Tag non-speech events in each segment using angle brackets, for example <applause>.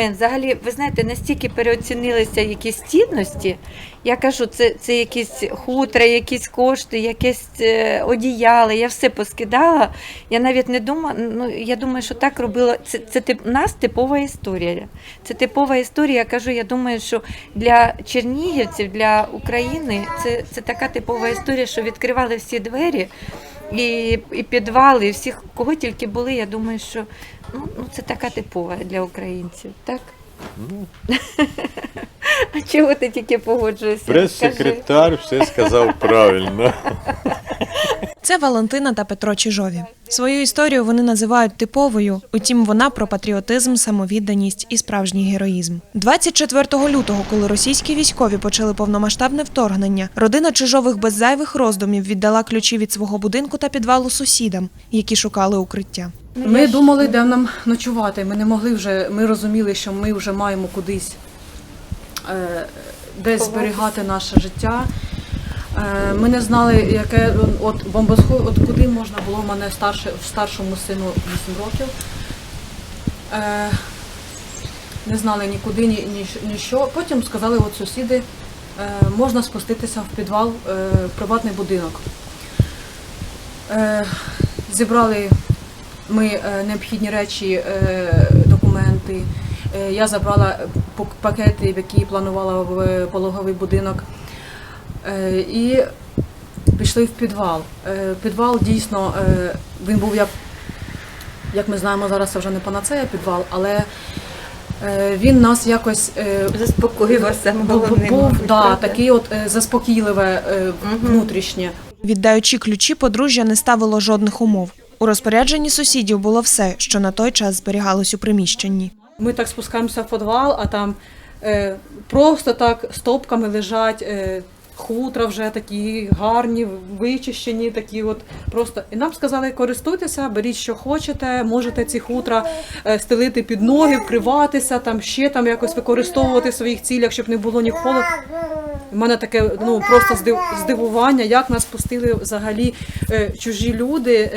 момент. Взагалі, ви знаєте, настільки переоцінилися якісь цінності. Я кажу, це, це якісь хутра, якісь кошти, якесь е, одіяли. Я все поскидала. Я навіть не думала. Ну я думаю, що так робила. Це, це тип нас типова історія. Це типова історія. Я кажу, я думаю, що для чернігівців, для України це, це така типова історія, що відкривали всі двері. І, і підвали, і всіх, кого тільки були, я думаю, що ну, ну це така типова для українців, так? Ну, <laughs> А чого ти тільки погоджуєшся? Прес-секретар все сказав правильно. <laughs> Це Валентина та Петро Чижові. Свою історію вони називають типовою, утім, вона про патріотизм, самовідданість і справжній героїзм. 24 лютого, коли російські військові почали повномасштабне вторгнення, родина Чижових без зайвих роздумів віддала ключі від свого будинку та підвалу сусідам, які шукали укриття. Ми думали, де нам ночувати. Ми не могли вже, ми розуміли, що ми вже маємо кудись е, десь зберігати наше життя. Е, ми не знали, яке от бомбосховище, от куди можна було в мене старше, старшому сину 8 років. Е, не знали нікуди, ні, ні, ні що. Потім сказали, от сусіди, е, можна спуститися в підвал, в приватний будинок. Зібрали ми необхідні речі, документи. Я забрала пакети, в які планувала в пологовий будинок. Е, І пішли в підвал. Е, Підвал дійсно е, він був як, як ми знаємо, зараз це вже не панацея підвал, але е, він нас якось е, Заспокоював був, був да, такий от е, заспокійливе е, внутрішнє. Віддаючи ключі, подружжя не ставило жодних умов. У розпорядженні сусідів було все, що на той час зберігалось у приміщенні. Ми так спускаємося в підвал, а там е, просто так стопками лежать е, хутра вже такі гарні, вичищені, такі от просто. І нам сказали, користуйтеся, беріть, що хочете, можете ці хутра е, стелити під ноги, вкриватися, там ще там якось використовувати в своїх цілях, щоб не було ні холод. У мене таке ну просто здив, здивування, як нас пустили взагалі е, чужі люди.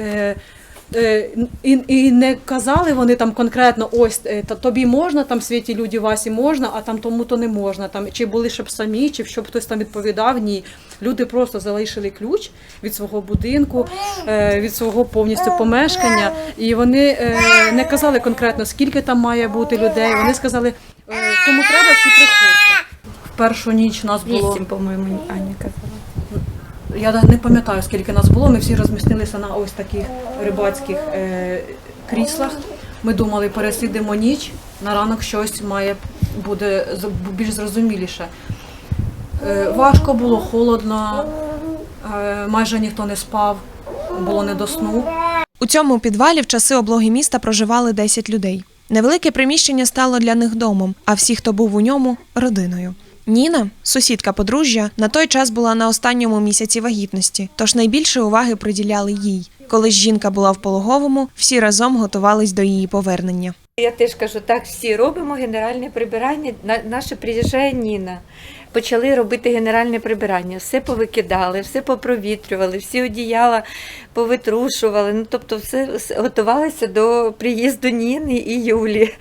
Е, І, і не казали вони там конкретно, ось е, та тобі можна там світі люди Васі можна, а там тому то не можна. Там чи були щоб самі, чи щоб хтось там відповідав. Ні, люди просто залишили ключ від свого будинку, е, від свого повністю помешкання, і вони не казали конкретно скільки там має бути людей. Вони сказали, кому треба, всі приходьте. В першу ніч нас було по-моєму, Аня. Я не пам'ятаю, скільки нас було. Ми всі розмістилися на ось таких рибацьких е, кріслах. Ми думали, пересидимо ніч, на ранок щось має буде більш зрозуміліше. Е, важко було, холодно, е, майже ніхто не спав, було не до сну. У цьому підвалі в часи облоги міста проживали 10 людей. Невелике приміщення стало для них домом, а всі, хто був у ньому, родиною. Ніна, сусідка подружжя, на той час була на останньому місяці вагітності, тож найбільше уваги приділяли їй. Коли ж жінка була в пологовому, всі разом готувались до її повернення. Я теж кажу, так всі робимо генеральне прибирання. На- Наше приїжджає Ніна. Почали робити генеральне прибирання. Все повикидали, все попровітрювали, всі одіяла повитрушували. Ну, тобто, все, готувалися до приїзду Ніни і Юлі.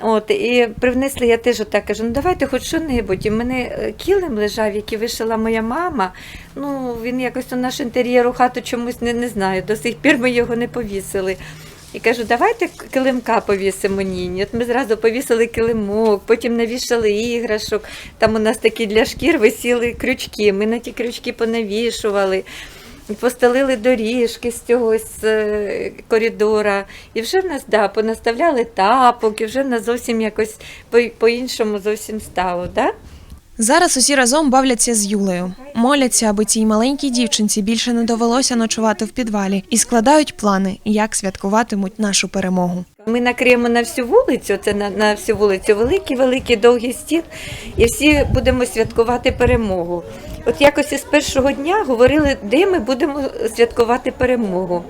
От, і привнесли, я теж отак кажу, ну давайте хоч що-небудь. І в мене е, килим лежав, який вишила моя мама. Ну, він якось у наш інтер'єр у хату чомусь не, не знаю. До сих пір ми його не повісили. І кажу, давайте килимка повісимо Ніні. От ми зразу повісили килимок, потім навішали іграшок. Там у нас такі для шкір висіли крючки. Ми на ті крючки понавішували. Постелили доріжки з цього е, коридора. І вже в нас да, понаставляли тапок, і вже в нас зовсім якось по- по-іншому зовсім стало. Да? Зараз усі разом бавляться з Юлею, моляться, аби цій маленькій дівчинці більше не довелося ночувати в підвалі, і складають плани, як святкуватимуть нашу перемогу. Ми накриємо на всю вулицю, це на, на всю вулицю великий, великий довгий стіл, і всі будемо святкувати перемогу. От якось із першого дня говорили, де ми будемо святкувати перемогу.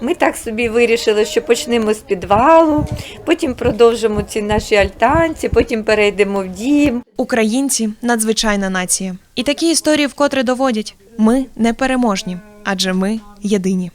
Ми так собі вирішили, що почнемо з підвалу, потім продовжимо ці наші альтанці, потім перейдемо в дім. Українці надзвичайна нація. І такі історії вкотре доводять: ми непереможні, адже ми єдині.